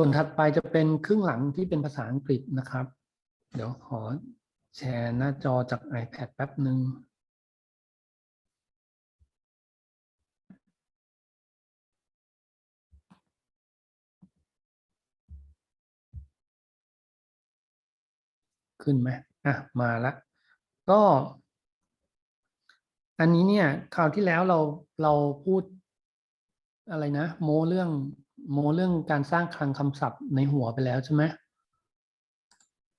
ส่วนถัดไปจะเป็นครึ่งหลังที่เป็นภาษาอังกฤษนะครับ เดี๋ยวขอแชร์หน้าจอจาก iPad แป๊บหนึ่งขึ้นไหมอะ มาละ ก็ อันนี้เนี่ย คราวที่แล้วเราเราพูดอะไรนะ โมเรื่อง โมเรื่องการสร้างคลังคำศัพท์ในหัวไปแล้วใช่ไหม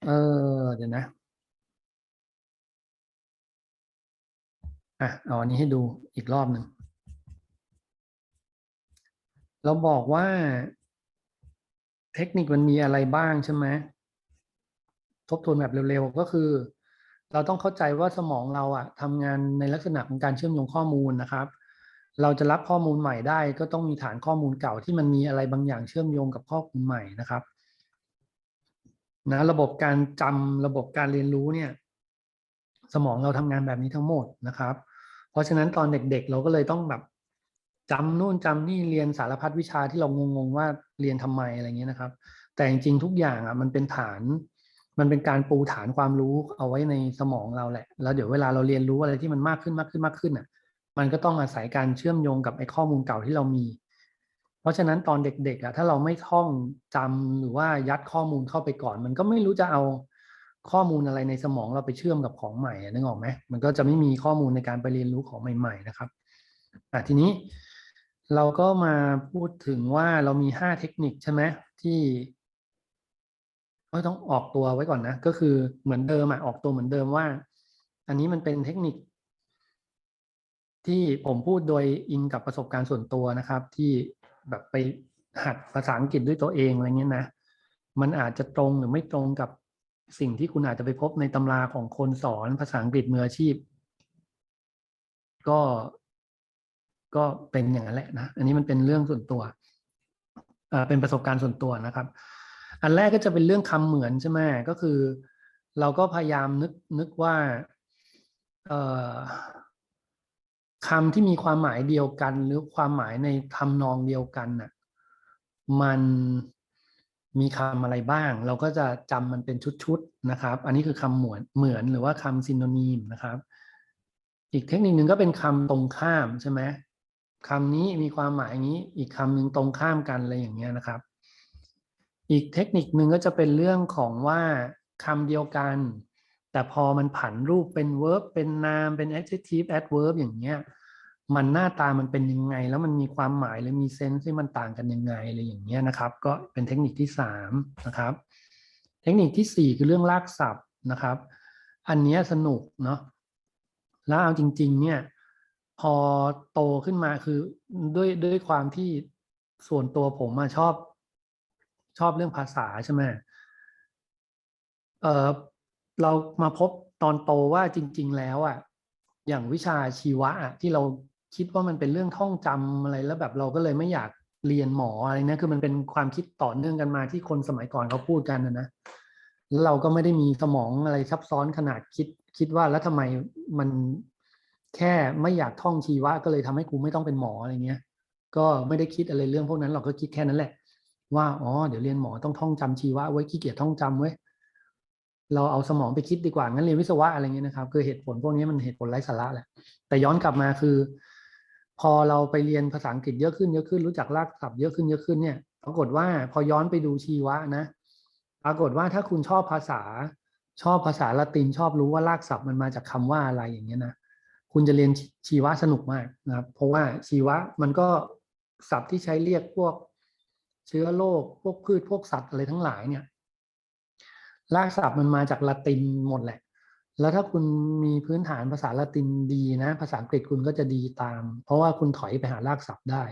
เออเดี๋ยวนะอะเอาอันนี้ให้ดูอีกรอบหนึ่งเราบอกว่าเทคนิคมันมีอะไรบ้างใช่ไหมทบทวนแบบเร็วๆก็คือ เราต้องเข้าใจว่าสมองเราอะทำงานในลักษณะของการเชื่อมโยงข้อมูลนะครับ เราจะรับข้อมูลใหม่ได้ก็ต้องมีฐานข้อมูลเก่าที่มันมีอะไรบางอย่างเชื่อมโยงกับข้อมูลใหม่นะครับนะระบบการจำระบบการเรียนรู้เนี่ย สมองเราทำงานแบบนี้ทั้งหมดนะครับ เพราะฉะนั้นตอนเด็กๆ เราก็เลยต้องแบบจำนู่นจำนี่เรียนสารพัดวิชาที่เรางงๆว่าเรียนทำไมอะไรเงี้ยนะครับ แต่จริงๆทุกอย่างอะมันเป็นฐาน มันเป็นการปูฐานความรู้เอาไว้ในสมองเราแหละ แล้วเดี๋ยวเวลาเราเรียนรู้อะไรที่มันมากขึ้นมากขึ้นมากขึ้นอะ มันก็ต้องอาศัยการเชื่อมโยงกับไอ้ข้อมูลเก่าที่เรามี เพราะฉะนั้นตอนเด็กๆอะถ้าเราไม่ท่องจำหรือว่ายัดข้อมูลเข้าไปก่อน มันก็ไม่รู้จะเอาข้อมูลอะไรในสมองเราไปเชื่อมกับของใหม่นึกออกไหมมันก็จะไม่มีข้อมูลในการไปเรียนรู้ของใหม่ ๆ นะครับอะทีนี้เราก็มาพูดถึงว่าเรามีห้าเทคนิคใช่ไหมที่ก็ต้องออกตัวไว้ก่อนนะ ก็คือเหมือนเดิมอะออกตัวเหมือนเดิมว่า อันนี้มันเป็นเทคนิค ที่ผมพูดโดยอิงกับประสบการณ์ส่วนตัวนะครับ ที่แบบไปหัดภาษาอังกฤษด้วยตัวเองอะไรเงี้ยนะ มันอาจจะตรงหรือไม่ตรงกับสิ่งที่คุณอาจจะไปพบในตำราของคนสอนภาษาอังกฤษมืออาชีพ ก็ก็เป็นอย่างนั้นแหละนะ อันนี้มันเป็นเรื่องส่วนตัวอ่าเป็นประสบการณ์ส่วนตัวนะครับ อันแรกก็จะเป็นเรื่องคำเหมือนใช่ไหมก็คือ เราก็พยายามนึกนึกว่าเอ่อ คำที่มีความหมายเดียวกัน หรือความหมายในทำนองเดียวกันน่ะมันมีคำอะไรบ้าง เราก็จะจำมันเป็นชุดๆนะครับ อันนี้คือคำเหมือนเหมือนหรือว่าคำซินโนนีมนะครับ อีกเทคนิคหนึ่งก็เป็นคำตรงข้ามใช่ไหมคำนี้มีความหมายอย่างนี้ อีกคำหนึ่งตรงข้ามกันอะไรอย่างเงี้ยนะครับ อีกเทคนิคหนึ่งก็จะเป็นเรื่องของว่าคำเดียวกัน แต่พอมันผันรูปเป็น verb เป็นนาม เป็น adjective adverb อย่างเงี้ย มันหน้าตามันเป็นยังไง แล้วมันมีความหมายหรือมีเซนส์ที่มันต่างกันยังไงอะไรอย่างเงี้ยนะครับ ก็เป็นเทคนิคที่สามนะครับ เทคนิคที่สี่คือเรื่องลากศัพท์นะครับ อันนี้สนุกเนาะ แล้วเอาจริง ๆ เนี่ย พอโตขึ้นมาคือด้วยด้วยความที่ส่วนตัวผมมาชอบชอบเรื่องภาษาใช่ไหมเอ่อ เรามาพบตอนโตว่าจริง ๆ แล้วอะอย่างวิชาชีวะอะที่เราคิดว่ามันเป็นเรื่องท่องจำอะไรแล้วแบบเราก็เลยไม่อยากเรียนหมออะไรนะคือมันเป็นความคิดต่อเนื่องกันมาที่คนสมัยก่อนเขาพูดกันนะนะแล้วเราก็ไม่ได้มีสมองอะไรซับซ้อนขนาดคิดคิดว่าแล้วทำไมมันแค่ไม่อยากท่องชีวะก็เลยทำให้กูไม่ต้องเป็นหมออะไรเงี้ย ก็ไม่ได้คิดอะไรเรื่องพวกนั้นเราก็คิดแค่นั้นแหละ ว่าอ๋อเดี๋ยวเรียนหมอต้องท่องจำชีวะไว้ขี้เกียจท่องจำไว้ เราเอาสมองไปคิดดีกว่างั้นเรียนวิศวะอะไรเงี้ยนะครับ คือเหตุผลพวกนี้มันเหตุผลไร้สาระแหละแต่ย้อนกลับมาคือ พอเราไปเรียนภาษาอังกฤษเยอะขึ้นเยอะขึ้นรู้จักรากศัพท์เยอะขึ้นเยอะขึ้นเนี่ยปรากฏว่าพอย้อนไปดูชีวะนะ ปรากฏว่าถ้าคุณชอบภาษาชอบภาษาละตินชอบรู้ว่ารากศัพท์มันมาจากคำว่าอะไรอย่างเงี้ยนะคุณจะเรียนชีวะสนุกมากนะครับ เพราะว่าชีวะมันก็ศัพท์ที่ใช้เรียกพวกเชื้อโรคพวกพืชพวกสัตว์อะไรทั้งหลายเนี่ย รากศัพท์มันมาจากละตินหมดแหละ แล้วถ้าคุณมีพื้นฐานภาษาละตินดีนะ ภาษาอังกฤษคุณก็จะดีตาม เพราะว่าคุณถอยไปหารากศัพท์ได้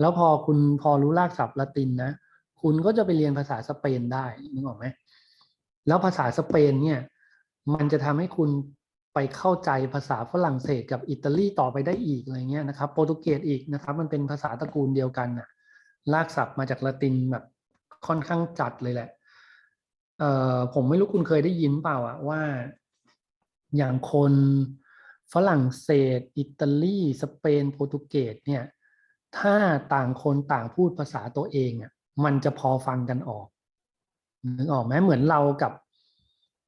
แล้วพอคุณพอรู้รากศัพท์ละตินนะ คุณก็จะไปเรียนภาษาสเปนได้นึกออกไหมแล้วภาษาสเปนเนี่ย มันจะทำให้คุณไปเข้าใจภาษาฝรั่งเศสกับอิตาลีต่อไปได้อีกอะไรเงี้ยนะครับ โปรตุเกสอีกนะครับ มันเป็นภาษาตระกูลเดียวกันน่ะ รากศัพท์มาจากละตินแบบค่อนข้างจัดเลยแหละ เอ่อผมไม่รู้คุณเคยได้ยินเปล่าอะว่า อย่างคนฝรั่งเศส อิตาลี สเปน โปรตุเกสเนี่ย ถ้าต่างคนต่างพูดภาษาตัวเองอะมันจะพอฟังกันออกนึกออกไหมเหมือนเรากับ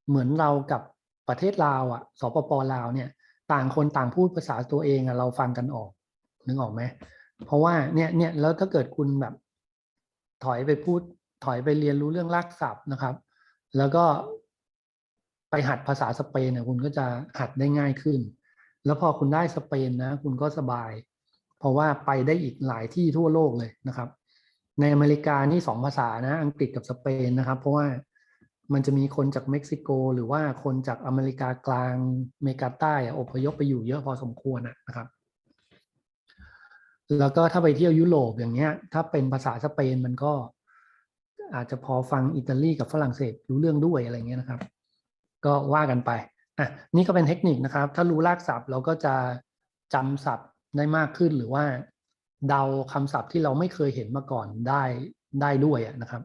เหมือนเรากับประเทศลาวอะสปปลาวเนี่ย ต่างคนต่างพูดภาษาตัวเองอะเราฟังกันออกนึกออกไหมเพราะว่าเนี่ยเนี่ยแล้วถ้าเกิดคุณแบบ ถอยไปพูดถอยไปเรียนรู้เรื่องรากศัพท์นะครับ แล้วก็ไปหัดภาษาสเปนเนี่ยคุณก็จะหัดได้ง่ายขึ้น แล้วพอคุณได้สเปนนะ คุณก็สบาย เพราะว่าไปได้อีกหลายที่ทั่วโลกเลยนะครับ ในอเมริกานี่สองภาษานะอังกฤษกับสเปนนะครับ เพราะว่ามันจะมีคนจากเม็กซิโก หรือว่าคนจากอเมริกากลางอเมริกาใต้อพยพไปอยู่เยอะพอสมควรนะครับ แล้วก็ถ้าไปเที่ยวยุโรปอย่างเงี้ย ถ้าเป็นภาษาสเปนมันก็ อาจจะพอฟังอิตาลีกับฝรั่งเศสรู้เรื่องด้วยอะไรเงี้ยนะครับ ก็ว่ากันไปอะนี่ก็เป็นเทคนิคนะครับ ถ้ารู้รากศัพท์เราก็จะจำศัพท์ได้มากขึ้นหรือว่าเดาคำศัพท์ที่เราไม่เคยเห็นมาก่อนได้ได้ด้วยนะครับ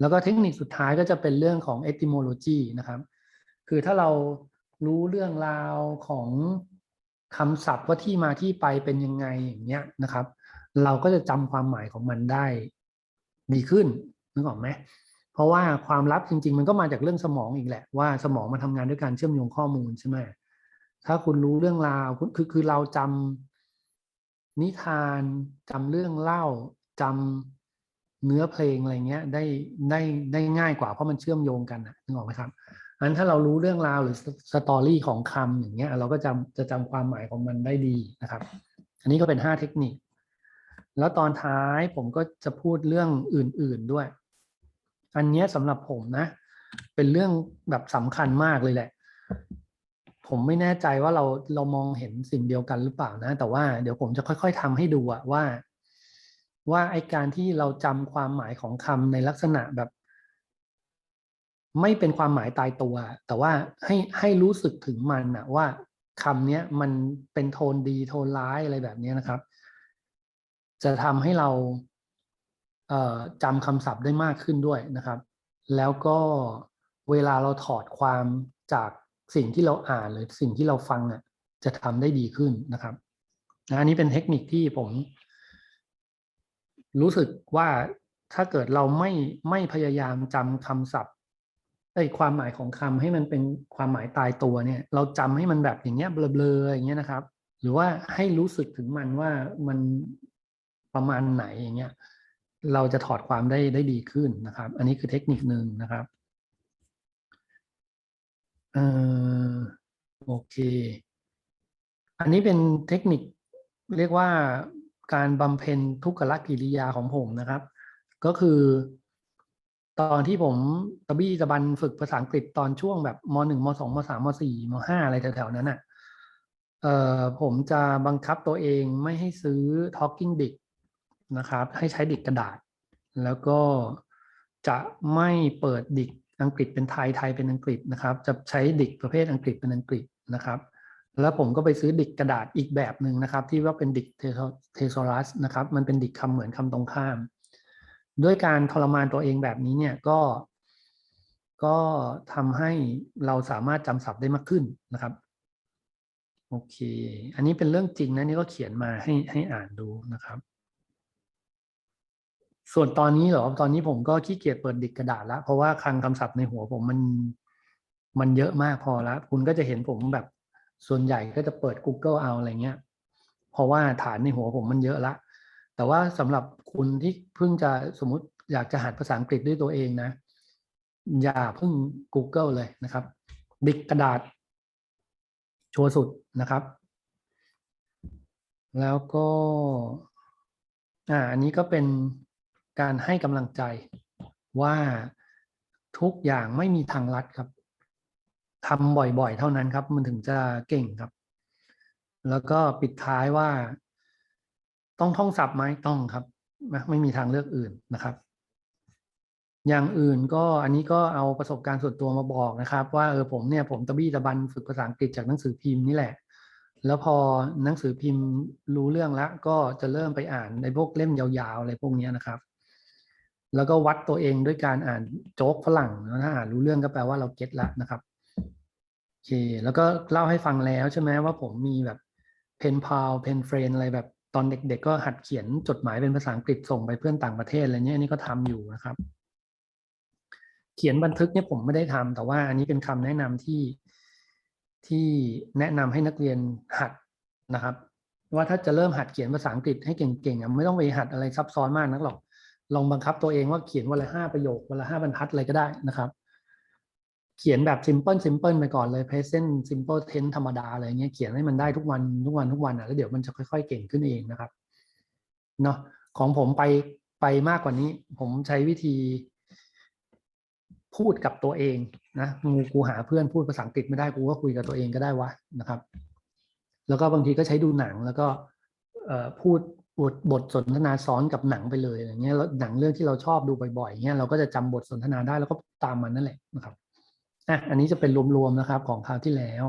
แล้วก็เทคนิคสุดท้ายก็จะเป็นเรื่องของ etymology นะครับ คือถ้าเรารู้เรื่องราวของคำศัพท์ว่าที่มาที่ไปเป็นยังไงอย่างเงี้ยนะครับ เราก็จะจำความหมายของมันได้ดีขึ้น นึกออกไหมเพราะว่าความลับจริง ๆ มันก็มาจากเรื่องสมองอีกแหละ ว่าสมองมันทำงานด้วยการเชื่อมโยงข้อมูลใช่ไหมถ้าคุณรู้เรื่องราวคือคือเราจำนิทานจำเรื่องเล่าจำเนื้อเพลงอะไรเงี้ยได้ได้ได้ง่ายกว่าเพราะมันเชื่อมโยงกันนะนึกออกไหมครับอันถ้าเรารู้เรื่องราวหรือสตอรี่ของคำอย่างเงี้ย เราก็จำจะจำความหมายของมันได้ดีนะครับ อันนี้ก็เป็นห้าเทคนิค แล้วตอนท้ายผมก็จะพูดเรื่องอื่น ๆด้วย อันนี้สำหรับผมนะ เป็นเรื่องแบบสำคัญมากเลยแหละ ผมไม่แน่ใจว่าเราเรามองเห็นสิ่งเดียวกันหรือเปล่านะ แต่ว่าเดี๋ยวผมจะค่อย ๆทำให้ดูอะว่า ว่าไอการที่เราจำความหมายของคำในลักษณะแบบ ไม่เป็นความหมายตายตัว แต่ว่าให้ให้รู้สึกถึงมันอะว่าคำเนี้ยมันเป็นโทนดีโทนร้ายอะไรแบบนี้นะครับ จะทำให้เรา จำคำศัพท์ได้มากขึ้นด้วยนะครับ แล้วก็เวลาเราถอดความจากสิ่งที่เราอ่านหรือสิ่งที่เราฟังอะจะทำได้ดีขึ้นนะครับอันนี้เป็นเทคนิคที่ผม รู้สึกว่าถ้าเกิดเราไม่ไม่พยายามจำคำศัพท์ไอ้ความหมายของคำให้มันเป็นความหมายตายตัวเนี่ย เราจำให้มันแบบอย่างเงี้ยเบลอๆอย่างเงี้ยนะครับ หรือว่าให้รู้สึกถึงมันว่ามันประมาณไหนอย่างเงี้ย เราจะถอดความได้ได้ดีขึ้นนะครับ อันนี้คือเทคนิคหนึ่งนะครับเออโอเค อันนี้เป็นเทคนิคเรียกว่าการบำเพ็ญทุกขละกิริยาของผมนะครับ ก็คือ ตอนที่ผมตะบี้ตะบันฝึกภาษาอังกฤษตอนช่วงแบบมหนึ่งมสองมสามมสี่มห้าอะไรแถวๆนั้นอะเอ่อผมจะบังคับตัวเองไม่ให้ซื้อ talking dict นะครับ ให้ใช้ดิกกระดาษ แล้วก็จะไม่เปิดดิกอังกฤษเป็นไทยไทยเป็นอังกฤษนะครับ จะใช้ดิกประเภทอังกฤษเป็นอังกฤษนะครับ แล้วผมก็ไปซื้อดิกกระดาษอีกแบบหนึ่งนะครับ ที่ว่าเป็นดิกเทโซรัสนะครับ มันเป็นดิกคำเหมือนคำตรงข้าม ด้วยการทรมานตัวเองแบบนี้เนี่ยก็ก็ทำให้เราสามารถจำศัพท์ได้มากขึ้นนะครับ โอเค อันนี้เป็นเรื่องจริงนะนี่ก็เขียนมาให้ให้อ่านดูนะครับ ส่วนตอนนี้เหรอตอนนี้ผมก็ขี้เกียจเปิดดิกกระดาษแล้ว เพราะว่าคลังคำศัพท์ในหัวผมมันมันเยอะมากพอแล้ว คุณก็จะเห็นผมแบบส่วนใหญ่ก็จะเปิด Google เอาอะไรเงี้ย เพราะว่าฐานในหัวผมมันเยอะละ แต่ว่าสำหรับคุณที่เพิ่งจะสมมติอยากจะหัดภาษาอังกฤษด้วยตัวเองนะ อย่าเพิ่ง Google เลยนะครับดิกกระดาษ ชัวร์สุดนะครับ แล้วก็อ่าอันนี้ก็เป็น การให้กำลังใจว่าทุกอย่างไม่มีทางลัดครับทำบ่อยๆ เท่านั้นครับ มันถึงจะเก่งครับ แล้วก็ปิดท้ายว่า ต้องท่องศัพท์ไหมต้องครับไม่มีทางเลือกอื่นนะครับ อย่างอื่นก็อันนี้ก็เอาประสบการณ์ส่วนตัวมาบอกนะครับ ว่าเออผมเนี่ยผมตะบี้ตะบันฝึกภาษาอังกฤษจากหนังสือพิมพ์นี่แหละ แล้วพอหนังสือพิมพ์รู้เรื่องแล้วก็จะเริ่มไปอ่านในพวกเล่มยาวๆอะไรพวกนี้นะครับ แล้วก็วัดตัวเองด้วยการอ่านโจ๊กฝรั่งแล้วถ้าอ่านรู้เรื่องก็แปลว่าเราเก็ตล้วนะครับโอเค แล้วก็เล่าให้ฟังแล้วใช่ไหมว่าผมมีแบบเพนพาวเพนเฟรนอะไรแบบตอนเด็กๆก็หัดเขียนจดหมายเป็นภาษาอังกฤษส่งไปเพื่อนต่างประเทศอะไรเงี้ยอันนี้ก็ทำอยู่นะครับ เขียนบันทึกเนี่ยผมไม่ได้ทำแต่ว่าอันนี้เป็นคำแนะนำที่ที่แนะนำให้นักเรียนหัดนะครับ ว่าถ้าจะเริ่มหัดเขียนภาษาอังกฤษให้เก่งๆอะไม่ต้องไปหัดอะไรซับซ้อนมากนักหรอก ลองบังคับตัวเองว่าเขียนวันละห้าประโยควันละห้าบรรทัดอะไรก็ได้นะครับ เขียนแบบ simple simple ไปก่อนเลย present simple tense ธรรมดาอะไรเงี้ยเขียนให้มันได้ทุกวันทุกวันทุกวันอะแล้วเดี๋ยวมันจะค่อยๆ เก่งขึ้นเองนะครับเนาะของผมไปไปมากกว่านี้ ผมใช้วิธีพูดกับตัวเองนะงูกูหาเพื่อนพูดภาษาอังกฤษไม่ได้กูก็คุยกับตัวเองก็ได้วะนะครับ แล้วก็บางทีก็ใช้ดูหนังแล้วก็พูด บทบทสนทนาซ้อนกับหนังไปเลยอย่างเงี้ยแล้วหนังเรื่องที่เราชอบดูบ่อยๆเงี้ยเราก็จะจำบทสนทนาได้แล้วก็ตามมันนั่นแหละนะครับอะอันนี้จะเป็นรวมๆนะครับของคราวที่แล้ว